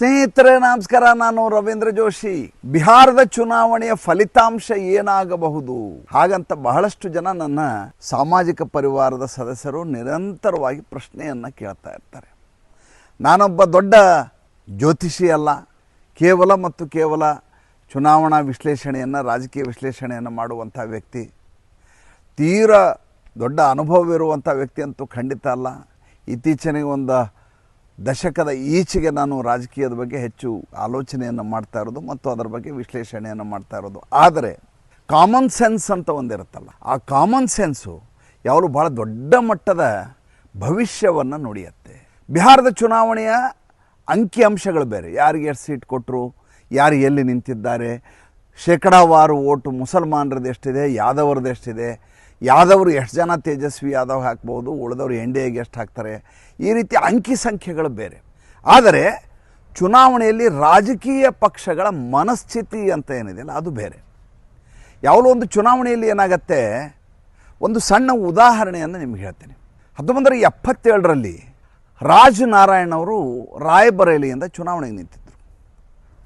ಸ್ನೇಹಿತರೆ, ನಮಸ್ಕಾರ. ನಾನು ರವೀಂದ್ರ ಜೋಶಿ. ಬಿಹಾರದ ಚುನಾವಣೆಯ ಫಲಿತಾಂಶ ಏನಾಗಬಹುದು? ಹಾಗಂತ ಬಹಳಷ್ಟು ಜನ ನನ್ನ ಸಾಮಾಜಿಕ ಪರಿವಾರದ ಸದಸ್ಯರು ನಿರಂತರವಾಗಿ ಪ್ರಶ್ನೆಯನ್ನು ಕೇಳ್ತಾ ಇರ್ತಾರೆ. ನಾನೊಬ್ಬ ದೊಡ್ಡ ಜ್ಯೋತಿಷಿ ಅಲ್ಲ. ಕೇವಲ ಮತ್ತು ಕೇವಲ ಚುನಾವಣಾ ವಿಶ್ಲೇಷಣೆಯನ್ನು, ರಾಜಕೀಯ ವಿಶ್ಲೇಷಣೆಯನ್ನು ಮಾಡುವಂಥ ವ್ಯಕ್ತಿ. ತೀರ ದೊಡ್ಡ ಅನುಭವವಿರುವಂಥ ವ್ಯಕ್ತಿ ಅಂತೂ ಖಂಡಿತ ಅಲ್ಲ. ಇತ್ತೀಚೆಗೆ ಒಂದು ದಶಕದ ಈಚೆಗೆ ನಾನು ರಾಜಕೀಯದ ಬಗ್ಗೆ ಹೆಚ್ಚು ಆಲೋಚನೆಯನ್ನು ಮಾಡ್ತಾ ಇರೋದು ಮತ್ತು ಅದರ ಬಗ್ಗೆ ವಿಶ್ಲೇಷಣೆಯನ್ನು ಮಾಡ್ತಾ ಇರೋದು. ಆದರೆ ಕಾಮನ್ ಸೆನ್ಸ್ ಅಂತ ಒಂದಿರುತ್ತಲ್ಲ, ಆ ಕಾಮನ್ ಸೆನ್ಸು ಯಾವಾಗಲೂ ಭಾಳ ದೊಡ್ಡ ಮಟ್ಟದ ಭವಿಷ್ಯವನ್ನು ನುಡಿಯುತ್ತೆ. ಬಿಹಾರದ ಚುನಾವಣೆಯ ಅಂಕಿಅಂಶಗಳು ಬೇರೆ. ಯಾರಿಗೆ ಎಷ್ಟು ಸೀಟ್ ಕೊಟ್ಟರು ಯಾರು ಎಲ್ಲಿ ನಿಂತಿದ್ದಾರೆ, ಶೇಕಡಾವಾರು ಓಟು ಮುಸಲ್ಮಾನರದ್ದು ಎಷ್ಟಿದೆ, ಯಾದವರದ್ದು ಎಷ್ಟಿದೆ ಯಾದವರು ಎಷ್ಟು ಜನ ತೇಜಸ್ವಿ ಯಾದವ್ ಹಾಕ್ಬೋದು ಉಳಿದವರು ಎನ್ ಎಷ್ಟು ಹಾಕ್ತಾರೆ, ಈ ರೀತಿ ಅಂಕಿ ಸಂಖ್ಯೆಗಳು ಬೇರೆ. ಆದರೆ ಚುನಾವಣೆಯಲ್ಲಿ ರಾಜಕೀಯ ಪಕ್ಷಗಳ ಮನಸ್ಥಿತಿ ಅಂತ ಏನಿದೆಯಲ್ಲ ಅದು ಬೇರೆ. ಯಾವುದೋ ಒಂದು ಚುನಾವಣೆಯಲ್ಲಿ ಏನಾಗತ್ತೆ, ಒಂದು ಸಣ್ಣ ಉದಾಹರಣೆಯನ್ನು ನಿಮ್ಗೆ ಹೇಳ್ತೀನಿ. ಹತ್ತೊಂಬತ್ತರ ಎಪ್ಪತ್ತೇಳರಲ್ಲಿ ರಾಜ್ ನಾರಾಯಣ್ ಅವರು ರಾಯಬರೇಲಿಯಿಂದ ಚುನಾವಣೆಗೆ ನಿಂತಿದ್ದರು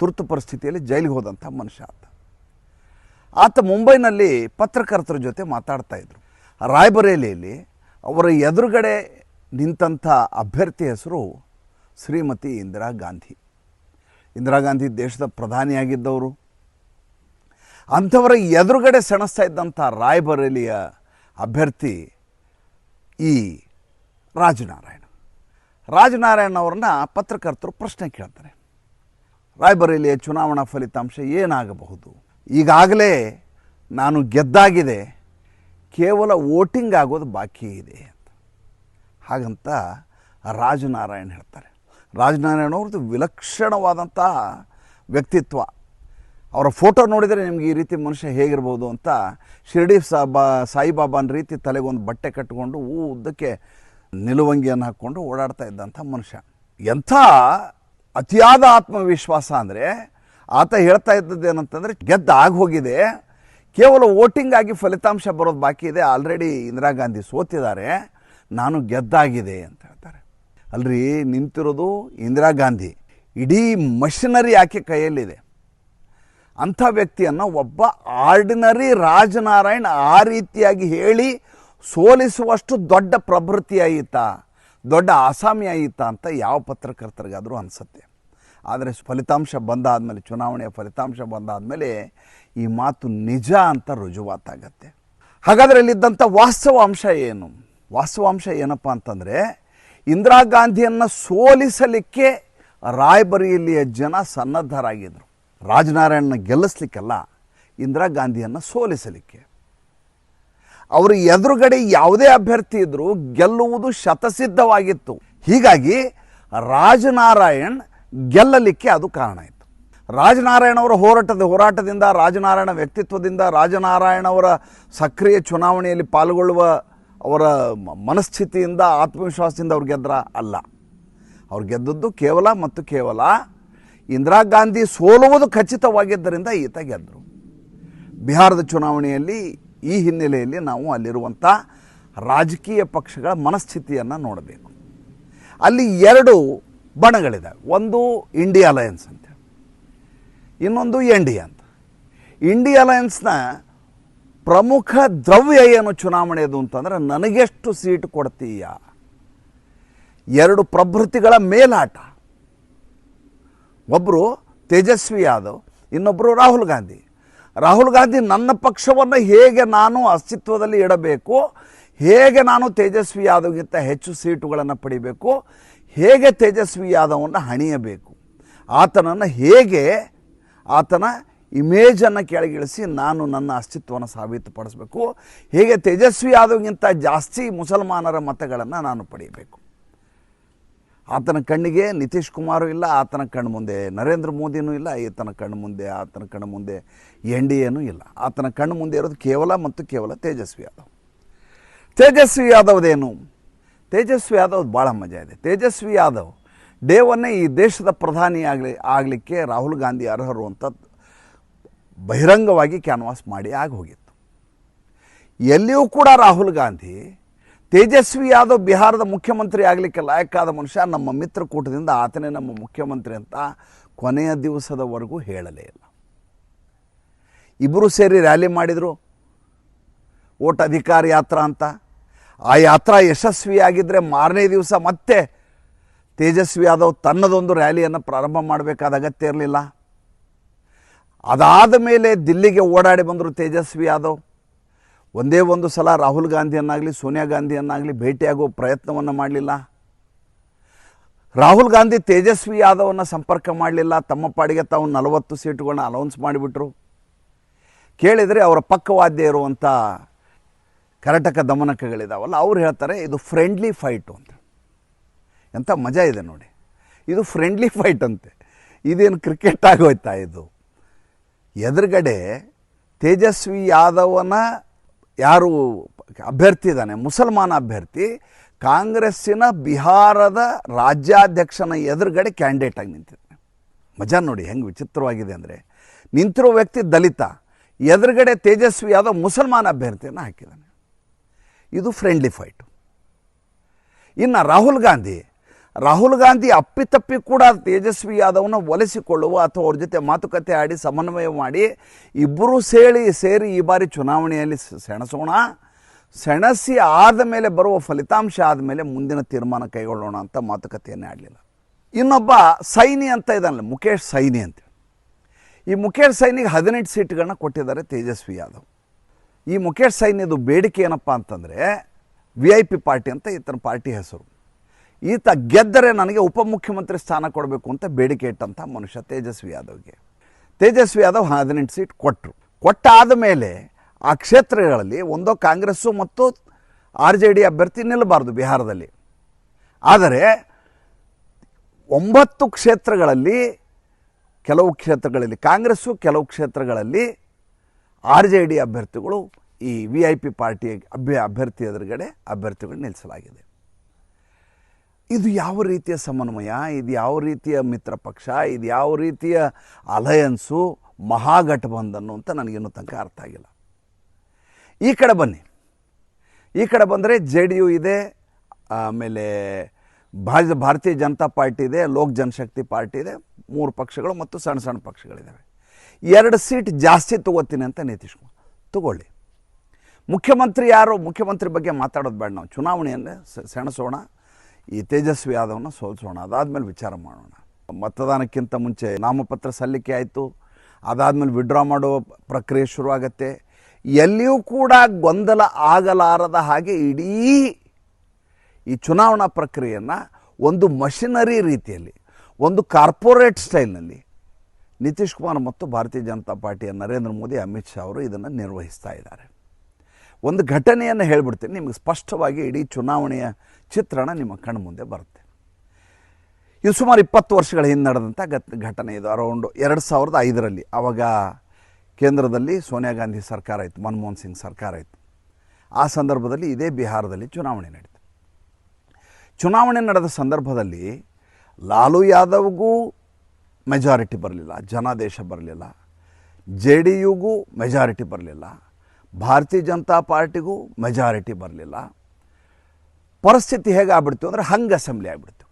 ತುರ್ತು ಪರಿಸ್ಥಿತಿಯಲ್ಲಿ ಜೈಲಿಗೆ ಹೋದಂಥ ಮನುಷ್ಯ ಆತ ಮುಂಬೈನಲ್ಲಿ ಪತ್ರಕರ್ತರ ಜೊತೆ ಮಾತಾಡ್ತಾ ಇದ್ರು. ರಾಯ್ಬರೇಲಿಯಲ್ಲಿ ಅವರ ಎದುರುಗಡೆ ನಿಂತಂಥ ಅಭ್ಯರ್ಥಿ ಹೆಸರು ಶ್ರೀಮತಿ ಇಂದಿರಾ ಗಾಂಧಿ. ಇಂದಿರಾ ಗಾಂಧಿ ದೇಶದ ಪ್ರಧಾನಿಯಾಗಿದ್ದವರು. ಅಂಥವರ ಎದುರುಗಡೆ ಸೆಣಸ್ತಾ ಇದ್ದಂಥ ರಾಯ್ಬರೇಲಿಯ ಅಭ್ಯರ್ಥಿ ಈ ರಾಜನಾರಾಯಣ. ರಾಜನಾರಾಯಣ ಅವ್ರನ್ನ ಪತ್ರಕರ್ತರು ಪ್ರಶ್ನೆ ಕೇಳ್ತಾರೆ. ರಾಯ್ಬರೇಲಿಯ ಚುನಾವಣಾ ಫಲಿತಾಂಶ ಏನಾಗಬಹುದು? ಈಗಾಗಲೇ ನಾನು ಗೆದ್ದಾಗಿದೆ, ಕೇವಲ ವೋಟಿಂಗ್ ಆಗೋದು ಬಾಕಿ ಇದೆ ಅಂತ. ಹಾಗಂತ ರಾಜನಾರಾಯಣ್ ಹೇಳ್ತಾರೆ. ರಾಜನಾರಾಯಣ ಅವ್ರದ್ದು ವಿಲಕ್ಷಣವಾದಂಥ ವ್ಯಕ್ತಿತ್ವ. ಅವರ ಫೋಟೋ ನೋಡಿದರೆ ನಿಮ್ಗೆ ಈ ರೀತಿ ಮನುಷ್ಯ ಹೇಗಿರ್ಬೋದು ಅಂತ ಶಿರ್ಡಿ ಸಾಬಾ, ಸಾಯಿಬಾಬಾನ ರೀತಿ ತಲೆಗೊಂದು ಬಟ್ಟೆ ಕಟ್ಟಿಕೊಂಡು ಉದ್ದಕ್ಕೆ ನಿಲುವಂಗಿಯನ್ನು ಹಾಕ್ಕೊಂಡು ಓಡಾಡ್ತಾ ಇದ್ದಂಥ ಮನುಷ್ಯ. ಎಂಥ ಅತಿಯಾದ ಆತ್ಮವಿಶ್ವಾಸ ಅಂದರೆ ಆತ ಹೇಳ್ತಾ ಇದ್ದದ್ದು ಏನಂತಂದರೆ, ಗೆದ್ದ ಹೋಗಿದೆ. ಕೇವಲ ವೋಟಿಂಗ್ ಆಗಿ ಫಲಿತಾಂಶ ಬರೋದು ಬಾಕಿ ಇದೆ. ಆಲ್ರೆಡಿ ಇಂದಿರಾ ಗಾಂಧಿ ಸೋತಿದ್ದಾರೆ. ನಾನು ಗೆದ್ದಾಗಿದೆ ಅಂತ ಹೇಳ್ತಾರೆ. ಅಲ್ರಿ, ನಿಂತಿರೋದು ಇಂದಿರಾ ಗಾಂಧಿ. ಇಡೀ ಮಷಿನರಿ ಆಕೆ ಕೈಯಲ್ಲಿದೆ? ಅಂಥ ವ್ಯಕ್ತಿಯನ್ನು ಒಬ್ಬ ಆರ್ಡಿನರಿ ರಾಜನಾರಾಯಣ್ ಆ ರೀತಿಯಾಗಿ ಹೇಳಿ ಸೋಲಿಸುವಷ್ಟು ದೊಡ್ಡ ಪ್ರಭೃತಿ ಆಯಿತ ದೊಡ್ಡ ಆಸಾಮಿ ಆಯಿತ ಅಂತ ಯಾವ ಪತ್ರಕರ್ತರಿಗಾದರೂ ಅನಿಸುತ್ತೆ. ಆದರೆ ಫಲಿತಾಂಶ ಬಂದಾದಮೇಲೆ, ಚುನಾವಣೆಯ ಫಲಿತಾಂಶ ಬಂದಾದಮೇಲೆ ಈ ಮಾತು ನಿಜ ಅಂತ ರುಜುವಾತಾಗತ್ತೆ. ಹಾಗಾದರೆ ಅಲ್ಲಿದ್ದಂಥ ವಾಸ್ತವಾಂಶ ಏನು? ವಾಸ್ತವಾಂಶ ಏನಪ್ಪ ಅಂತಂದರೆ, ಇಂದಿರಾ ಗಾಂಧಿಯನ್ನು ಸೋಲಿಸಲಿಕ್ಕೆ ರಾಯ್ಬರಿಯಲ್ಲಿಯ ಜನ ಸನ್ನದ್ಧರಾಗಿದ್ದರು ರಾಜನಾರಾಯಣನ ಗೆಲ್ಲಿಸ್ಲಿಕ್ಕೆಲ್ಲ, ಇಂದಿರಾ ಗಾಂಧಿಯನ್ನು ಸೋಲಿಸಲಿಕ್ಕೆ. ಅವರು ಎದುರುಗಡೆ ಯಾವುದೇ ಅಭ್ಯರ್ಥಿ ಇದ್ದರೂ ಗೆಲ್ಲುವುದು ಶತಸಿದ್ಧವಾಗಿತ್ತು. ಹೀಗಾಗಿ ರಾಜನಾರಾಯಣ್ ಗೆಲ್ಲಲಿಕ್ಕೆ ಅದು ಕಾರಣ ಇತ್ತು ರಾಜನಾರಾಯಣ ಅವರ ಹೋರಾಟದ ಹೋರಾಟದಿಂದ, ರಾಜನಾರಾಯಣ ವ್ಯಕ್ತಿತ್ವದಿಂದ, ರಾಜನಾರಾಯಣ ಅವರ ಸಕ್ರಿಯ ಚುನಾವಣೆಯಲ್ಲಿ ಪಾಲ್ಗೊಳ್ಳುವ ಅವರ ಮನಸ್ಥಿತಿಯಿಂದ, ಆತ್ಮವಿಶ್ವಾಸದಿಂದ ಅವ್ರು ಗೆದ್ದ್ರ ಅಲ್ಲ. ಅವ್ರು ಗೆದ್ದದ್ದು ಕೇವಲ ಮತ್ತು ಕೇವಲ ಇಂದಿರಾ ಗಾಂಧಿ ಸೋಲುವುದು ಖಚಿತವಾಗಿದ್ದರಿಂದ ಈತ ಗೆದ್ದರು ಬಿಹಾರದ ಚುನಾವಣೆಯಲ್ಲಿ ಈ ಹಿನ್ನೆಲೆಯಲ್ಲಿ ನಾವು ಅಲ್ಲಿರುವಂಥ ರಾಜಕೀಯ ಪಕ್ಷಗಳ ಮನಸ್ಥಿತಿಯನ್ನು ನೋಡಬೇಕು. ಅಲ್ಲಿ ಎರಡು ಬಣಗಳಿದೆ. ಒಂದು ಇಂಡಿಯಾ ಅಲಯನ್ಸ್ ಅಂತ. ಇನ್ನೊಂದು ಎನ್ ಡಿ ಅಂತ. ಇಂಡಿಯಾ ಅಲಯನ್ಸ್ನ ಪ್ರಮುಖ ದ್ರವ್ಯ ಏನು ಚುನಾವಣೆಯದು ಅಂತಂದ್ರೆ ನನಗೆಷ್ಟು ಸೀಟ್ ಕೊಡ್ತೀಯ? ಎರಡು ಪ್ರಭೃತಿಗಳ ಮೇಲಾಟ. ಒಬ್ಬರು ತೇಜಸ್ವಿ ಯಾದವ್ ಇನ್ನೊಬ್ಬರು ರಾಹುಲ್ ಗಾಂಧಿ. ರಾಹುಲ್ ಗಾಂಧಿ ನನ್ನ ಪಕ್ಷವನ್ನು ಹೇಗೆ ನಾನು ಅಸ್ತಿತ್ವದಲ್ಲಿ ಇಡಬೇಕು? ಹೇಗೆ ನಾನು ತೇಜಸ್ವಿ ಯಾದವ್ಗಿಂತ ಹೆಚ್ಚು ಸೀಟುಗಳನ್ನು ಪಡಿಬೇಕು? ಹೇಗೆ ತೇಜಸ್ವಿ ಯಾದವನ್ನು ಹಣಿಯಬೇಕು? ಆತನನ್ನು ಹೇಗೆ ಆತನ ಇಮೇಜನ್ನು ಕೆಳಗಿಳಿಸಿ ನಾನು ನನ್ನ ಅಸ್ತಿತ್ವವನ್ನು ಸಾಬೀತುಪಡಿಸಬೇಕು? ಹೇಗೆ ತೇಜಸ್ವಿ ಯಾದವ್ಗಿಂತ ಜಾಸ್ತಿ ಮುಸಲ್ಮಾನರ ಮತಗಳನ್ನು ನಾನು ಪಡೆಯಬೇಕು ಆತನ ಕಣ್ಣಿಗೆ ನಿತೀಶ್ ಕುಮಾರು ಇಲ್ಲ, ಆತನ ಕಣ್ಣು ಮುಂದೆ ನರೇಂದ್ರ ಮೋದಿನೂ ಇಲ್ಲ ಈತನ ಕಣ್ಣು ಮುಂದೆ, ಆತನ ಕಣ್ಣು ಮುಂದೆ ಎನ್ ಡಿ ಎನೂ ಇಲ್ಲ. ಆತನ ಕಣ್ಣು ಮುಂದೆ ಇರೋದು ಕೇವಲ ಮತ್ತು ಕೇವಲ ತೇಜಸ್ವಿ ಯಾದವ್ ತೇಜಸ್ವಿ ಯಾದವ್ದೇನು ತೇಜಸ್ವಿ ಯಾದವ್ ಭಾಳ ಮಜಾ ಇದೆ. ತೇಜಸ್ವಿ ಯಾದವ್ ಡೇ ಒನ್ನೇ ಈ ದೇಶದ ಪ್ರಧಾನಿ ಆಗಲಿ, ಆಗಲಿಕ್ಕೆ ರಾಹುಲ್ ಗಾಂಧಿ ಅರ್ಹರು ಅಂತ ಬಹಿರಂಗವಾಗಿ ಕ್ಯಾನ್ವಾಸ್ ಮಾಡಿ ಆಗಿ ಹೋಗಿತ್ತು. ಎಲ್ಲಿಯೂ ಕೂಡ ರಾಹುಲ್ ಗಾಂಧಿ ತೇಜಸ್ವಿ ಯಾದವ್ ಬಿಹಾರದ ಮುಖ್ಯಮಂತ್ರಿ ಆಗಲಿಕ್ಕೆ ಲಾಯಕ್ಕಾದ ಮನುಷ್ಯ ನಮ್ಮ ಮಿತ್ರಕೂಟದಿಂದ ಆತನೇ ನಮ್ಮ ಮುಖ್ಯಮಂತ್ರಿ ಅಂತ ಕೊನೆಯ ದಿವಸದವರೆಗೂ ಹೇಳಲೇ ಇಲ್ಲ. ಇಬ್ಬರು ಸೇರಿ ರ್ಯಾಲಿ ಮಾಡಿದರು. ಓಟ್ ಅಧಿಕಾರ ಯಾತ್ರಾ ಅಂತ ಆ ಯಾತ್ರಾ ಯಶಸ್ವಿಯಾಗಿದ್ದರೆ ಮಾರನೇ ದಿವಸ ಮತ್ತೆ ತೇಜಸ್ವಿ ಯಾದವ್ ತನ್ನದೊಂದು ರ್ಯಾಲಿಯನ್ನು ಪ್ರಾರಂಭ ಮಾಡಬೇಕಾದ ಅಗತ್ಯ ಇರಲಿಲ್ಲ. ಅದಾದ ಮೇಲೆ ದಿಲ್ಲಿಗೆ ಓಡಾಡಿ ಬಂದರು ತೇಜಸ್ವಿ ಯಾದವ್. ಒಂದೇ ಒಂದು ಸಲ ರಾಹುಲ್ ಗಾಂಧಿಯನ್ನಾಗಲಿ, ಸೋನಿಯಾ ಗಾಂಧಿಯನ್ನಾಗಲಿ ಭೇಟಿಯಾಗುವ ಪ್ರಯತ್ನವನ್ನು ಮಾಡಲಿಲ್ಲ. ರಾಹುಲ್ ಗಾಂಧಿ ತೇಜಸ್ವಿ ಯಾದವನ್ನ ಸಂಪರ್ಕ ಮಾಡಲಿಲ್ಲ. ತಮ್ಮ ಪಾಡಿಗೆ ತಾವು ನಲವತ್ತು ಸೀಟುಗಳನ್ನ ಅನೌನ್ಸ್ ಮಾಡಿಬಿಟ್ರು. ಕೇಳಿದರೆ ಅವರ ಪಕ್ಕವಾದ್ಯ ಇರುವಂಥ ಕರಟಕ ದಮನಕಗಳಿದಾವಲ್ಲ, ಅವ್ರು ಹೇಳ್ತಾರೆ, ಇದು ಫ್ರೆಂಡ್ಲಿ ಫೈಟು ಅಂತ. ಎಂಥ ಮಜಾ ಇದೆ ನೋಡಿ. ಇದು ಫ್ರೆಂಡ್ಲಿ ಫೈಟ್ ಅಂತೆ. ಇದೇನು ಕ್ರಿಕೆಟ್ ಆಗೋಯ್ತಾ ಇದು? ಎದುರುಗಡೆ ತೇಜಸ್ವಿ ಯಾದವನ ಯಾರು ಅಭ್ಯರ್ಥಿ ಇದ್ದಾನೆ, ಮುಸಲ್ಮಾನ ಅಭ್ಯರ್ಥಿ, ಕಾಂಗ್ರೆಸ್ಸಿನ ಬಿಹಾರದ ರಾಜ್ಯಾಧ್ಯಕ್ಷನ ಎದುರುಗಡೆ ಕ್ಯಾಂಡಿಡೇಟ್ ಆಗಿ ನಿಂತಿದ್ದಾನೆ. ಮಜಾ ನೋಡಿ ಹೆಂಗೆ ವಿಚಿತ್ರವಾಗಿದೆ ಅಂದರೆ. ನಿಂತಿರೋ ವ್ಯಕ್ತಿ ದಲಿತ, ಎದುರುಗಡೆ ತೇಜಸ್ವಿ ಯಾದವ್ ಮುಸಲ್ಮಾನ ಅಭ್ಯರ್ಥಿಯನ್ನು ಹಾಕಿದ್ದಾನೆ. ಇದು ಫ್ರೆಂಡ್ಲಿ ಫೈಟ್ ಇನ್ನು ರಾಹುಲ್ ಗಾಂಧಿ ರಾಹುಲ್ ಗಾಂಧಿ ಅಪ್ಪಿತಪ್ಪಿ ಕೂಡ ತೇಜಸ್ವಿ ಯಾದವ್ನ ಒಲಿಸಿಕೊಳ್ಳುವ ಅಥವಾ ಅವ್ರ ಜೊತೆ ಮಾತುಕತೆ ಆಡಿ ಸಮನ್ವಯ ಮಾಡಿ ಇಬ್ಬರೂ ಸೇರಿ ಸೇರಿ ಈ ಬಾರಿ ಚುನಾವಣೆಯಲ್ಲಿ ಸೆಣಸೋಣ. ಸೆಣಸಿ ಆದ ಮೇಲೆ ಬರುವ ಫಲಿತಾಂಶ ಆದಮೇಲೆ ಮುಂದಿನ ತೀರ್ಮಾನ ಕೈಗೊಳ್ಳೋಣ ಅಂತ ಮಾತುಕತೆಯನ್ನೇ ಆಡಲಿಲ್ಲ. ಇನ್ನೊಬ್ಬ ಸೈನಿ ಅಂತ ಇದ್ದಾನಲ್ಲ ಮುಖೇಶ್ ಸೈನಿ ಅಂತ ಈ ಮುಖೇಶ್ ಸೈನಿಗೆ ಹದಿನೆಂಟು ಸೀಟ್ಗಳನ್ನ ಕೊಟ್ಟಿದ್ದಾರೆ ತೇಜಸ್ವಿ ಯಾದವ್. ಈ ಮುಖೇಶ್ ಸೈನ್ಯದು ಬೇಡಿಕೆ ಏನಪ್ಪ ಅಂತಂದರೆ ವಿ ಐ ಪಿ ಪಾರ್ಟಿ ಅಂತ ಈತನ ಪಾರ್ಟಿ ಹೆಸರು. ಈತ ಗೆದ್ದರೆ ನನಗೆ ಉಪಮುಖ್ಯಮಂತ್ರಿ ಸ್ಥಾನ ಕೊಡಬೇಕು ಅಂತ ಬೇಡಿಕೆ ಇಟ್ಟಂಥ ಮನುಷ್ಯ ತೇಜಸ್ವಿ ಯಾದವ್ಗೆ. ತೇಜಸ್ವಿ ಯಾದವ್ ಹದಿನೆಂಟು ಸೀಟ್ ಕೊಟ್ಟರು ಕೊಟ್ಟಾದ ಮೇಲೆ ಆ ಕ್ಷೇತ್ರಗಳಲ್ಲಿ ಒಂದೋ ಕಾಂಗ್ರೆಸ್ಸು ಮತ್ತು ಆರ್ ಜೆ ಡಿ ಅಭ್ಯರ್ಥಿ ನಿಲ್ಲಬಾರ್ದು ಬಿಹಾರದಲ್ಲಿ. ಆದರೆ ಒಂಬತ್ತು ಕ್ಷೇತ್ರಗಳಲ್ಲಿ ಕೆಲವು ಕ್ಷೇತ್ರಗಳಲ್ಲಿ ಕಾಂಗ್ರೆಸ್ಸು, ಕೆಲವು ಕ್ಷೇತ್ರಗಳಲ್ಲಿ ಆರ್ ಜೆ ಡಿ ಅಭ್ಯರ್ಥಿಗಳು ಈ ವಿ ಐ ಪಿ ಪಾರ್ಟಿಯ ಅಭ್ಯ, ಅಭ್ಯರ್ಥಿ ಎದುರುಗಡೆ ಅಭ್ಯರ್ಥಿಗಳು ನಿಲ್ಲಿಸಲಾಗಿದೆ. ಇದು ಯಾವ ರೀತಿಯ ಸಮನ್ವಯ? ಇದು ಯಾವ ರೀತಿಯ ಮಿತ್ರ ಪಕ್ಷ? ಇದು ಯಾವ ರೀತಿಯ ಅಲಯನ್ಸು? ಮಹಾಗಠಬಂಧನ್ ಅಂತ ನನಗಿನ್ನೂ ತನಕ ಅರ್ಥ ಆಗಿಲ್ಲ. ಈ ಕಡೆ ಬನ್ನಿ. ಈ ಕಡೆ ಬಂದರೆ ಜೆ ಡಿ ಯು ಇದೆ, ಆಮೇಲೆ ಭಾರತೀಯ ಜನತಾ ಪಾರ್ಟಿ ಇದೆ, ಲೋಕ್ ಜನಶಕ್ತಿ ಪಾರ್ಟಿ ಇದೆ, ಮೂರು ಪಕ್ಷಗಳು ಮತ್ತು ಸಣ್ಣ ಸಣ್ಣ ಪಕ್ಷಗಳಿದ್ದಾವೆ. ಎರಡು ಸೀಟ್ ಜಾಸ್ತಿ ತಗೋತೀನಿ ಅಂತ ನಿತೀಶ್ ಕುಮಾರ್. ತಗೊಳ್ಳಿ. ಮುಖ್ಯಮಂತ್ರಿ ಯಾರು? ಮುಖ್ಯಮಂತ್ರಿ ಬಗ್ಗೆ ಮಾತಾಡೋದು ಬೇಡ ನಾವು. ಚುನಾವಣೆಯನ್ನೇ ಸೆಣಸೋಣ. ಈ ತೇಜಸ್ವಿ ಯಾದವ್ನ ಸೋಲಿಸೋಣ. ಅದಾದಮೇಲೆ ವಿಚಾರ ಮಾಡೋಣ. ಮತದಾನಕ್ಕಿಂತ ಮುಂಚೆ ನಾಮಪತ್ರ ಸಲ್ಲಿಕೆ ಆಯಿತು. ಅದಾದಮೇಲೆ ವಿಡ್ರಾ ಮಾಡೋ ಪ್ರಕ್ರಿಯೆ ಶುರುವಾಗತ್ತೆ. ಎಲ್ಲಿಯೂ ಕೂಡ ಗೊಂದಲ ಆಗಲಾರದ ಹಾಗೆ ಇಡೀ ಈ ಚುನಾವಣಾ ಪ್ರಕ್ರಿಯೆಯನ್ನು ಒಂದು ಮಷಿನರಿ ರೀತಿಯಲ್ಲಿ, ಒಂದು ಕಾರ್ಪೊರೇಟ್ ಸ್ಟೈಲ್ನಲ್ಲಿ ನಿತೀಶ್ ಕುಮಾರ್ ಮತ್ತು ಭಾರತೀಯ ಜನತಾ ಪಾರ್ಟಿಯ ನರೇಂದ್ರ ಮೋದಿ, ಅಮಿತ್ ಶಾ ಅವರು ಇದನ್ನು ನಿರ್ವಹಿಸ್ತಾ ಇದ್ದಾರೆ. ಒಂದು ಘಟನೆಯನ್ನು ಹೇಳ್ಬಿಡ್ತೀನಿ. ನಿಮಗೆ ಸ್ಪಷ್ಟವಾಗಿ ಇಡೀ ಚುನಾವಣೆಯ ಚಿತ್ರಣ ನಿಮ್ಮ ಕಣ್ಣು ಮುಂದೆ ಬರುತ್ತೆ. ಇದು ಸುಮಾರು ಇಪ್ಪತ್ತು ವರ್ಷಗಳ ಹಿಂದೆ ನಡೆದಂಥ ಗತ್ ಘಟನೆ ಇದು. ಅರೌಂಡ್ ಎರಡು ಸಾವಿರದ ಐದರಲ್ಲಿ ಆವಾಗ ಕೇಂದ್ರದಲ್ಲಿ ಸೋನಿಯಾ ಗಾಂಧಿ ಸರ್ಕಾರ ಇತ್ತು, ಮನಮೋಹನ್ ಸಿಂಗ್ ಸರ್ಕಾರ ಇತ್ತು. ಆ ಸಂದರ್ಭದಲ್ಲಿ ಇದೇ ಬಿಹಾರದಲ್ಲಿ ಚುನಾವಣೆ ನಡೀತು. ಚುನಾವಣೆ ನಡೆದ ಸಂದರ್ಭದಲ್ಲಿ ಲಾಲು ಯಾದವ್ಗೂ ಮೆಜಾರಿಟಿ ಬರಲಿಲ್ಲ, ಜನಾದೇಶ ಬರಲಿಲ್ಲ, ಜೆ ಡಿ ಯುಗೂ ಮೆಜಾರಿಟಿ ಬರಲಿಲ್ಲ, ಭಾರತೀಯ ಜನತಾ ಪಾರ್ಟಿಗೂ ಮೆಜಾರಿಟಿ ಬರಲಿಲ್ಲ. ಪರಿಸ್ಥಿತಿ ಹೇಗಾಗ್ಬಿಡ್ತು ಅಂದರೆ ಹಂಗ್ ಅಸೆಂಬ್ಲಿ ಆಗಿಬಿಡ್ತು.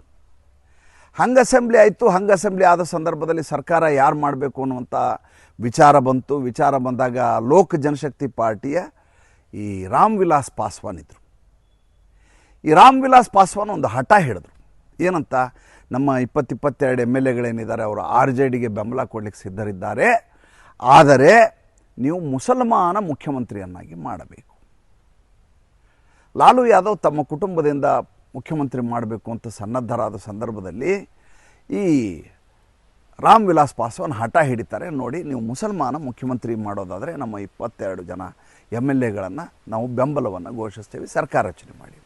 ಹಂಗ್ ಅಸೆಂಬ್ಲಿ ಆಯಿತು, ಹಂಗ್ ಅಸೆಂಬ್ಲಿ ಆದ ಸಂದರ್ಭದಲ್ಲಿ ಸರ್ಕಾರ ಯಾರು ಮಾಡಬೇಕು ಅನ್ನುವಂಥ ವಿಚಾರ ಬಂತು. ವಿಚಾರ ಬಂದಾಗ ಲೋಕ ಜನಶಕ್ತಿ ಪಾರ್ಟಿಯ ಈ ರಾಮ್ ವಿಲಾಸ್ ಪಾಸ್ವಾನ್ ಇದ್ದರು ಈ ರಾಮ್ ವಿಲಾಸ್ ಪಾಸ್ವಾನ್ ಒಂದು ಹಠ ಹೇಳಿದ್ರು. ಏನಂತ? ನಮ್ಮ ಇಪ್ಪತ್ತಿಪ್ಪತ್ತೆರಡು ಎಂ ಎಲ್ ಎಗಳೇನಿದ್ದಾರೆ, ಅವರು ಆರ್ ಜೆ ಡಿಗೆ ಬೆಂಬಲ ಕೊಡಲಿಕ್ಕೆ ಸಿದ್ಧರಿದ್ದಾರೆ. ಆದರೆ ನೀವು ಮುಸಲ್ಮಾನ ಮುಖ್ಯಮಂತ್ರಿಯನ್ನಾಗಿ ಮಾಡಬೇಕು. ಲಾಲು ಯಾದವ್ ತಮ್ಮ ಕುಟುಂಬದಿಂದ ಮುಖ್ಯಮಂತ್ರಿ ಮಾಡಬೇಕು ಅಂತ ಸನ್ನದ್ಧರಾದ ಸಂದರ್ಭದಲ್ಲಿ ಈ ರಾಮ್ ವಿಲಾಸ್ ಪಾಸ್ವಾನ್ ಹಠ ಹಿಡಿತಾರೆ. ನೋಡಿ, ನೀವು ಮುಸಲ್ಮಾನ ಮುಖ್ಯಮಂತ್ರಿ ಮಾಡೋದಾದರೆ ನಮ್ಮ ಇಪ್ಪತ್ತೆರಡು ಜನ ಎಂ ಎಲ್ ಎಗಳನ್ನು ನಾವು ಬೆಂಬಲವನ್ನು ಘೋಷಿಸ್ತೇವೆ. ಸರ್ಕಾರ ರಚನೆ ಮಾಡಿ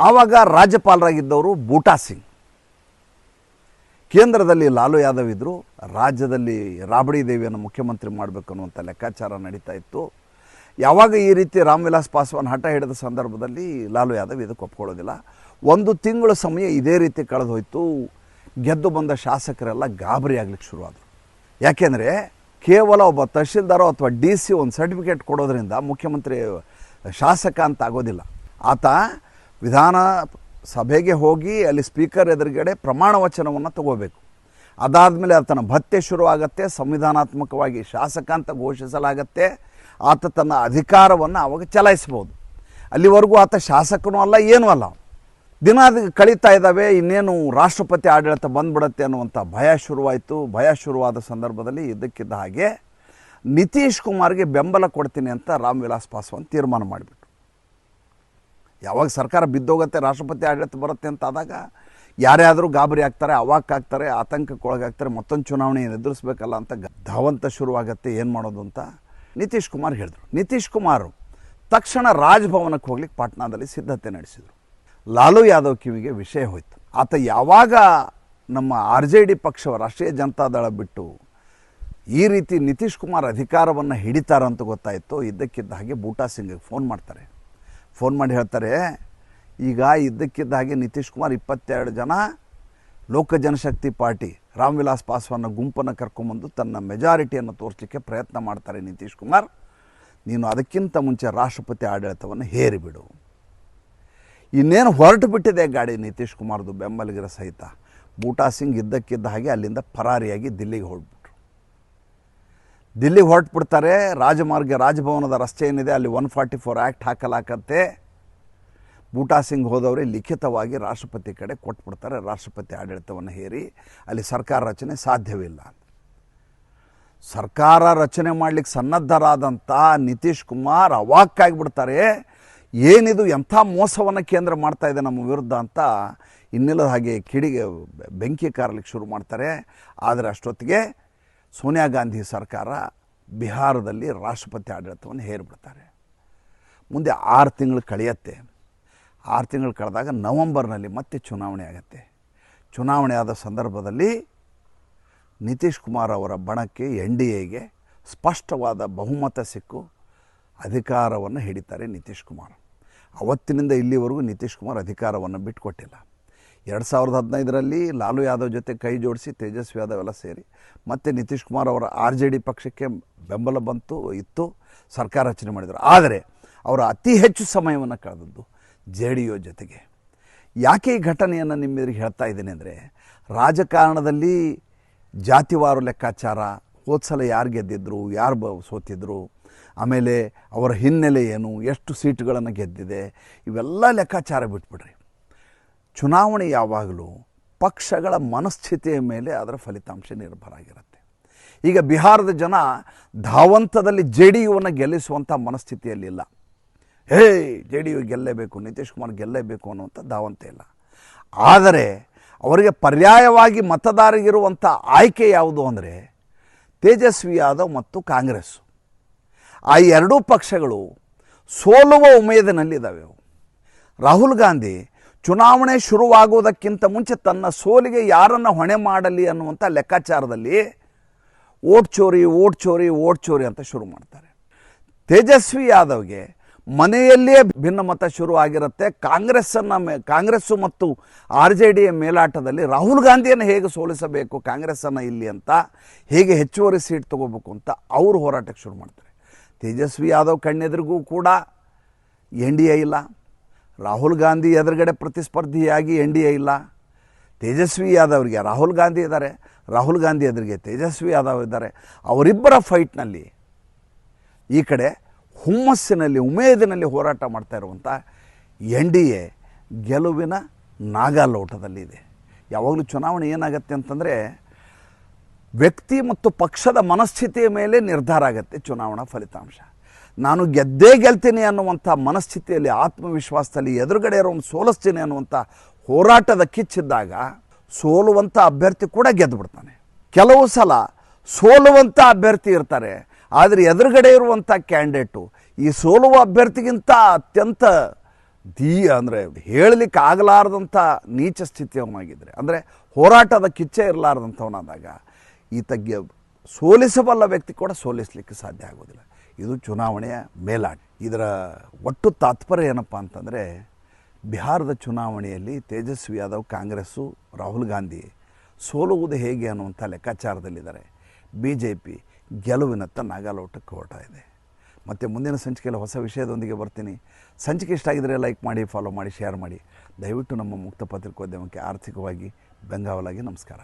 ಆವಾಗ ರಾಜ್ಯಪಾಲರಾಗಿದ್ದವರು ಬೂಟಾ ಸಿಂಗ್. ಕೇಂದ್ರದಲ್ಲಿ ಲಾಲು ಯಾದವ್ ಇದ್ದರು ರಾಜ್ಯದಲ್ಲಿ ರಾಬಡಿ ದೇವಿಯನ್ನು ಮುಖ್ಯಮಂತ್ರಿ ಮಾಡಬೇಕು ಅನ್ನುವಂಥ ಲೆಕ್ಕಾಚಾರ ನಡೀತಾ ಇತ್ತು. ಯಾವಾಗ ಈ ರೀತಿ ರಾಮ್ ವಿಲಾಸ್ ಪಾಸ್ವಾನ್ ಹಠ ಹಿಡಿದ ಸಂದರ್ಭದಲ್ಲಿ ಲಾಲು ಯಾದವ್ ಇದಕ್ಕೆ ಒಪ್ಕೊಳ್ಳೋದಿಲ್ಲ. ಒಂದು ತಿಂಗಳ ಸಮಯ ಇದೇ ರೀತಿ ಕಳೆದು ಹೋಯಿತು ಗೆದ್ದು ಬಂದ ಶಾಸಕರೆಲ್ಲ ಗಾಬರಿ ಆಗ್ಲಿಕ್ಕೆ ಶುರುವಾದರು. ಯಾಕೆಂದರೆ ಕೇವಲ ಒಬ್ಬ ತಹಶೀಲ್ದಾರೋ ಅಥವಾ ಡಿ ಸಿ ಒಂದು ಸರ್ಟಿಫಿಕೇಟ್ ಕೊಡೋದ್ರಿಂದ ಮುಖ್ಯಮಂತ್ರಿ ಶಾಸಕ ಅಂತ ಆಗೋದಿಲ್ಲ. ಆತ ವಿಧಾನ ಸಭೆಗೆ ಹೋಗಿ ಅಲ್ಲಿ ಸ್ಪೀಕರ್ ಎದುರುಗಡೆ ಪ್ರಮಾಣ ವಚನವನ್ನು ತಗೋಬೇಕು. ಅದಾದಮೇಲೆ ಆತನ ಭತ್ಯೆ ಶುರುವಾಗತ್ತೆ, ಸಂವಿಧಾನಾತ್ಮಕವಾಗಿ ಶಾಸಕ ಅಂತ ಘೋಷಿಸಲಾಗತ್ತೆ, ಆತ ತನ್ನ ಅಧಿಕಾರವನ್ನು ಅವಾಗ ಚಲಾಯಿಸ್ಬೋದು. ಅಲ್ಲಿವರೆಗೂ ಆತ ಶಾಸಕನೂ ಅಲ್ಲ, ಏನೂ ಅಲ್ಲ. ದಿನ ಅದು ಕಳೀತಾ ಇದ್ದಾವೆ, ಇನ್ನೇನು ರಾಷ್ಟ್ರಪತಿ ಆಡಳಿತ ಬಂದ್ಬಿಡತ್ತೆ ಅನ್ನುವಂಥ ಭಯ ಶುರುವಾಯಿತು. ಭಯ ಶುರುವಾದ ಸಂದರ್ಭದಲ್ಲಿ ಇದಕ್ಕಿದ್ದ ಹಾಗೆ ನಿತೀಶ್ ಕುಮಾರ್ಗೆ ಬೆಂಬಲ ಕೊಡ್ತೀನಿ ಅಂತ ರಾಮ್ ವಿಲಾಸ್ ಪಾಸ್ವಾನ್ ತೀರ್ಮಾನ ಮಾಡಿಬಿಟ್ರು. ಯಾವಾಗ ಸರ್ಕಾರ ಬಿದ್ದೋಗತ್ತೆ, ರಾಷ್ಟ್ರಪತಿ ಆಡಳಿತ ಬರುತ್ತೆ ಅಂತ ಆದಾಗ ಯಾರೇ ಆದರೂ ಗಾಬರಿ ಆಗ್ತಾರೆ ಆಗ್ತಾರೆ ಆತಂಕಕ್ಕೊಳಗಾಗ್ತಾರೆ ಮತ್ತೊಂದು ಚುನಾವಣೆಯನ್ನು ಎದುರಿಸ್ಬೇಕಲ್ಲ ಅಂತ ಧಾವಂತ ಶುರುವಾಗತ್ತೆ, ಏನು ಮಾಡೋದು ಅಂತ ನಿತೀಶ್ ಕುಮಾರ್ ಹೇಳಿದರು. ನಿತೀಶ್ ಕುಮಾರ್ ತಕ್ಷಣ ರಾಜಭವನಕ್ಕೆ ಹೋಗ್ಲಿಕ್ಕೆ ಪಾಟ್ನಾದಲ್ಲಿ ಸಿದ್ಧತೆ ನಡೆಸಿದರು. ಲಾಲು ಯಾದವ್ ಕಿವಿಗೆ ವಿಷಯ ಹೋಯಿತು. ಆತ ಯಾವಾಗ ನಮ್ಮ ಆರ್ ಜೆ ಡಿ ಪಕ್ಷ ರಾಷ್ಟ್ರೀಯ ಜನತಾದಳ ಬಿಟ್ಟು ಈ ರೀತಿ ನಿತೀಶ್ ಕುಮಾರ್ ಅಧಿಕಾರವನ್ನು ಹಿಡಿತಾರಂತ ಗೊತ್ತಾಯಿತು, ಇದ್ದಕ್ಕಿದ್ದ ಹಾಗೆ ಬೂಟಾ ಸಿಂಗ್ಗೆ ಫೋನ್ ಮಾಡ್ತಾರೆ. ಫೋನ್ ಮಾಡಿ ಹೇಳ್ತಾರೆ, ಈಗ ಇದ್ದಕ್ಕಿದ್ದ ಹಾಗೆ ನಿತೀಶ್ ಕುಮಾರ್ ಇಪ್ಪತ್ತೆರಡು ಜನ ಲೋಕ ಜನಶಕ್ತಿ ಪಾರ್ಟಿ, ರಾಮ್ ವಿಲಾಸ್ ಪಾಸ್ವಾನ್ನ ಗುಂಪನ್ನು ಕರ್ಕೊಂಬಂದು ತನ್ನ ಮೆಜಾರಿಟಿಯನ್ನು ತೋರಿಸಲಿಕ್ಕೆ ಪ್ರಯತ್ನ ಮಾಡ್ತಾರೆ ನಿತೀಶ್ ಕುಮಾರ್. ನೀನು ಅದಕ್ಕಿಂತ ಮುಂಚೆ ರಾಷ್ಟ್ರಪತಿ ಆಡಳಿತವನ್ನು ಹೇರಿಬಿಡು. ಇನ್ನೇನು ಹೊರಟು ಬಿಟ್ಟಿದೆ ಗಾಡಿ ನಿತೀಶ್ ಕುಮಾರ್ದು ಬೆಂಬಲಿಗರ ಸಹಿತ. ಬೂಟಾ ಸಿಂಗ್ ಇದ್ದಕ್ಕಿದ್ದ ಹಾಗೆ ಅಲ್ಲಿಂದ ಪರಾರಿಯಾಗಿ ದಿಲ್ಲಿಗೆ ಹೊರಟ್ಬಿಟ್ರು. ದಿಲ್ಲಿಗೆ ಹೊರಟ್ಬಿಡ್ತಾರೆ. ರಾಜಮಾರ್ಗ, ರಾಜಭವನದ ರಸ್ತೆ ಏನಿದೆ, ಅಲ್ಲಿ ಒನ್ ಫಾರ್ಟಿ ಫೋರ್ ಆ್ಯಕ್ಟ್ ಹಾಕಲಾಕತ್ತೆ. ಬೂಟಾ ಸಿಂಗ್ ಹೋದವರೇ ಲಿಖಿತವಾಗಿ ರಾಷ್ಟ್ರಪತಿ ಕಡೆ ಕೊಟ್ಬಿಡ್ತಾರೆ. ರಾಷ್ಟ್ರಪತಿ ಆಡಳಿತವನ್ನು ಹೇರಿ, ಅಲ್ಲಿ ಸರ್ಕಾರ ರಚನೆ ಸಾಧ್ಯವಿಲ್ಲ. ಸರ್ಕಾರ ರಚನೆ ಮಾಡಲಿಕ್ಕೆ ಸನ್ನದ್ಧರಾದಂಥ ನಿತೀಶ್ ಕುಮಾರ್ ಅವಾಕ್ಕಾಗಿಬಿಡ್ತಾರೆ ಏನಿದು ಎಂಥ ಮೋಸವನ್ನು ಕೇಂದ್ರ ಮಾಡ್ತಾ ಇದೆ ನಮ್ಮ ವಿರುದ್ಧ ಅಂತ ಇನ್ನಿಲ್ಲದ ಹಾಗೆ ಕಿಡಿಗೆ ಬೆಂಕಿ ಕಾರಲಿಕ್ಕೆ ಶುರು ಮಾಡ್ತಾರೆ. ಆದರೆ ಅಷ್ಟೊತ್ತಿಗೆ ಸೋನಿಯಾ ಗಾಂಧಿ ಸರ್ಕಾರ ಬಿಹಾರದಲ್ಲಿ ರಾಷ್ಟ್ರಪತಿ ಆಡಳಿತವನ್ನು ಹೇರಿಬಿಡ್ತಾರೆ. ಮುಂದೆ ಆರು ತಿಂಗಳು ಕಳೆಯತ್ತೆ. ಆರು ತಿಂಗಳು ಕಳೆದಾಗ ನವಂಬರ್ನಲ್ಲಿ ಮತ್ತೆ ಚುನಾವಣೆ ಆಗತ್ತೆ. ಚುನಾವಣೆ ಆದ ಸಂದರ್ಭದಲ್ಲಿ ನಿತೀಶ್ ಕುಮಾರ್ ಅವರ ಬಣಕ್ಕೆ ಎನ್ ಡಿ ಎಗೆ ಸ್ಪಷ್ಟವಾದ ಬಹುಮತ ಸಿಕ್ಕು. ಅಧಿಕಾರವನ್ನು ಹಿಡಿತಾರೆ ನಿತೀಶ್ ಕುಮಾರ್. ಅವತ್ತಿನಿಂದ ಇಲ್ಲಿವರೆಗೂ ನಿತೀಶ್ ಕುಮಾರ್ ಅಧಿಕಾರವನ್ನು ಬಿಟ್ಟುಕೊಟ್ಟಿಲ್ಲ ಎರಡು ಸಾವಿರದ ಹದಿನೈದರಲ್ಲಿ ಲಾಲು ಯಾದವ್ ಜೊತೆ ಕೈ ಜೋಡಿಸಿ ತೇಜಸ್ವಿ ಯಾದವ್ ಎಲ್ಲ ಸೇರಿ ಮತ್ತು ನಿತೀಶ್ ಕುಮಾರ್ ಅವರ ಆರ್ ಜೆ ಡಿ ಪಕ್ಷಕ್ಕೆ ಬೆಂಬಲ ಬಂತು, ಇತ್ತು, ಸರ್ಕಾರ ರಚನೆ ಮಾಡಿದರು. ಆದರೆ ಅವರ ಅತಿ ಹೆಚ್ಚು ಸಮಯವನ್ನು ಕಳೆದದ್ದು ಜೆ ಡಿ ಯು ಜೊತೆಗೆ. ಯಾಕೆ ಈ ಘಟನೆಯನ್ನು ನಿಮ್ಮೆದುರಿಗೆ ಹೇಳ್ತಾ ಇದ್ದೀನಿ ಅಂದರೆ ರಾಜಕಾರಣದಲ್ಲಿ ಜಾತಿವಾರು ಲೆಕ್ಕಾಚಾರ, ಹೋದ್ಸಲ ಯಾರು ಗೆದ್ದಿದ್ರು, ಯಾರು ಬ ಸೋತಿದ್ರು, ಆಮೇಲೆ ಅವರ ಹಿನ್ನೆಲೆ ಏನು, ಎಷ್ಟು ಸೀಟುಗಳನ್ನು ಗೆದ್ದಿದೆ, ಇವೆಲ್ಲ ಲೆಕ್ಕಾಚಾರ ಬಿಟ್ಬಿಡ್ರಿ. ಚುನಾವಣೆ ಯಾವಾಗಲೂ ಪಕ್ಷಗಳ ಮನಸ್ಥಿತಿಯ ಮೇಲೆ ಅದರ ಫಲಿತಾಂಶ ನಿರ್ಭರ ಆಗಿರುತ್ತೆ. ಈಗ ಬಿಹಾರದ ಜನ ಧಾವಂತದಲ್ಲಿ ಜೆ ಡಿ ಯುವನ್ನು ಗೆಲ್ಲಿಸುವಂಥ ಮನಸ್ಥಿತಿಯಲ್ಲಿಲ್ಲ ಹೇ, ಜೆ ಡಿ ಯು ಗೆಲ್ಲೇಬೇಕು, ನಿತೀಶ್ ಕುಮಾರ್ ಗೆಲ್ಲೇಬೇಕು ಅನ್ನುವಂಥ ಧಾವಂತ ಇಲ್ಲ. ಆದರೆ ಅವರಿಗೆ ಪರ್ಯಾಯವಾಗಿ ಮತದಾರರಿಗಿರುವಂಥ ಆಯ್ಕೆ ಯಾವುದು ಅಂದರೆ ತೇಜಸ್ವಿ ಯಾದವ್ ಮತ್ತು ಕಾಂಗ್ರೆಸ್ಸು ಆ ಎರಡೂ ಪಕ್ಷಗಳು ಸೋಲುವ ಉಮೇದಿನಲ್ಲಿದ್ದಾವೆ ಅವು. ರಾಹುಲ್ ಗಾಂಧಿ ಚುನಾವಣೆ ಶುರುವಾಗುವುದಕ್ಕಿಂತ ಮುಂಚೆ ತನ್ನ ಸೋಲಿಗೆ ಯಾರನ್ನು ಹೊಣೆ ಮಾಡಲಿ ಅನ್ನುವಂಥ ಲೆಕ್ಕಾಚಾರದಲ್ಲಿ ಓಟ್ ಚೋರಿ ಓಟ್ ಚೋರಿ ಓಟ್ ಚೋರಿ ಅಂತ ಶುರು ಮಾಡ್ತಾರೆ. ತೇಜಸ್ವಿ ಯಾದವ್ಗೆ ಮನೆಯಲ್ಲಿಯೇ ಭಿನ್ನಮತ ಶುರು ಆಗಿರುತ್ತೆ ಕಾಂಗ್ರೆಸ್ಸನ್ನು ಮೇ, ಕಾಂಗ್ರೆಸ್ಸು ಮತ್ತು ಆರ್ ಜೆ ಡಿಯ ಮೇಲಾಟದಲ್ಲಿ ರಾಹುಲ್ ಗಾಂಧಿಯನ್ನು ಹೇಗೆ ಸೋಲಿಸಬೇಕು, ಕಾಂಗ್ರೆಸ್ಸನ್ನು ಇಲ್ಲಿ ಅಂತ ಹೇಗೆ ಹೆಚ್ಚುವರಿ ಸೀಟ್ ತಗೋಬೇಕು ಅಂತ ಅವರು ಹೋರಾಟಕ್ಕೆ ಶುರು ಮಾಡ್ತಾರೆ. ತೇಜಸ್ವಿ ಯಾದವ್ ಕಣ್ಣೆದುರಿಗೂ ಕೂಡ ಎನ್ ಡಿ ಎ ಇಲ್ಲ. ರಾಹುಲ್ ಗಾಂಧಿ ಎದುರುಗಡೆ ಪ್ರತಿಸ್ಪರ್ಧಿಯಾಗಿ ಎನ್ ಡಿ ಎ ಇಲ್ಲ. ತೇಜಸ್ವಿ ಯಾದವ್ರಿಗೆ, ರಾಹುಲ್ ಗಾಂಧಿ ಇದ್ದಾರೆ. ರಾಹುಲ್ ಗಾಂಧಿ ಎದುರಿಗೆ ತೇಜಸ್ವಿ ಯಾದವ್ ಇದ್ದಾರೆ. ಅವರಿಬ್ಬರ ಫೈಟ್ನಲ್ಲಿ ಈ ಕಡೆ ಹುಮ್ಮಸ್ಸಿನಲ್ಲಿ, ಉಮೇದಿನಲ್ಲಿ ಹೋರಾಟ ಮಾಡ್ತಾ ಇರುವಂಥ ಎನ್ ಡಿ ಎ ಗೆಲುವಿನ ನಾಗಾಲೋಟದಲ್ಲಿದೆ. ಯಾವಾಗಲೂ ಚುನಾವಣೆ ಏನಾಗತ್ತೆ ಅಂತಂದರೆ ವ್ಯಕ್ತಿ ಮತ್ತು ಪಕ್ಷದ ಮನಸ್ಥಿತಿಯ ಮೇಲೆ ನಿರ್ಧಾರ ಆಗುತ್ತೆ ಚುನಾವಣಾ ಫಲಿತಾಂಶ. ನಾನು ಗೆದ್ದೇ ಗೆಲ್ತೀನಿ ಅನ್ನುವಂಥ ಮನಸ್ಥಿತಿಯಲ್ಲಿ, ಆತ್ಮವಿಶ್ವಾಸದಲ್ಲಿ ಎದುರುಗಡೆ ಇರೋನು ಸೋಲಿಸ್ತೀನಿ ಅನ್ನುವಂಥ ಹೋರಾಟದ ಕಿಚ್ಚಿದ್ದಾಗ ಸೋಲುವಂಥ ಅಭ್ಯರ್ಥಿ ಕೂಡ ಗೆದ್ದು ಬಿಡ್ತಾನೆ ಕೆಲವು ಸಲ ಸೋಲುವಂಥ ಅಭ್ಯರ್ಥಿ ಇರ್ತಾರೆ, ಆದರೆ ಎದುರುಗಡೆ ಇರುವಂಥ ಕ್ಯಾಂಡಿಡೇಟು ಈ ಸೋಲುವ ಅಭ್ಯರ್ಥಿಗಿಂತ ಅತ್ಯಂತ ದೀ ಅಂದರೆ ಹೇಳಲಿಕ್ಕೆ ಆಗಲಾರ್ದಂಥ ನೀಚ ಸ್ಥಿತಿಯವನಾಗಿದ್ದರೆ ಅಂದರೆ ಹೋರಾಟದ ಕಿಚ್ಚೆ ಇರಲಾರ್ದಂಥವನಾದಾಗ ಈ ಗೆ ಸೋಲಿಸಬಲ್ಲ ವ್ಯಕ್ತಿ ಕೂಡ ಸೋಲಿಸಲಿಕ್ಕೆ ಸಾಧ್ಯ ಆಗೋದಿಲ್ಲ. ಇದು ಚುನಾವಣೆಯ ಮೇಲಾಟ ಇದರ ಒಟ್ಟು ತಾತ್ಪರ್ಯ ಏನಪ್ಪ ಅಂತಂದರೆ, ಬಿಹಾರದ ಚುನಾವಣೆಯಲ್ಲಿ ತೇಜಸ್ವಿ ಯಾದವ್ ಕಾಂಗ್ರೆಸ್ಸು, ರಾಹುಲ್ ಗಾಂಧಿ ಸೋಲುವುದು ಹೇಗೆ ಅನ್ನುವಂಥ ಲೆಕ್ಕಾಚಾರದಲ್ಲಿದ್ದಾರೆ. ಬಿ ಜೆ ಪಿ ಗೆಲುವಿನತ್ತ ನಾಗಾಲೋಟಕ್ಕೆ ಹೊರಟ ಇದೆ. ಮತ್ತು ಮುಂದಿನ ಸಂಚಿಕೆಯಲ್ಲಿ ಹೊಸ ವಿಷಯದೊಂದಿಗೆ ಬರ್ತೀನಿ. ಸಂಚಿಕೆ ಇಷ್ಟ ಆಗಿದರೆ ಲೈಕ್ ಮಾಡಿ, ಫಾಲೋ ಮಾಡಿ, ಶೇರ್ ಮಾಡಿ. ದಯವಿಟ್ಟು ನಮ್ಮ ಮುಕ್ತ ಪತ್ರಿಕೋದ್ಯಮಕ್ಕೆ ಆರ್ಥಿಕವಾಗಿ ಬೆಂಗಾವಲಾಗಿ ನಮಸ್ಕಾರ.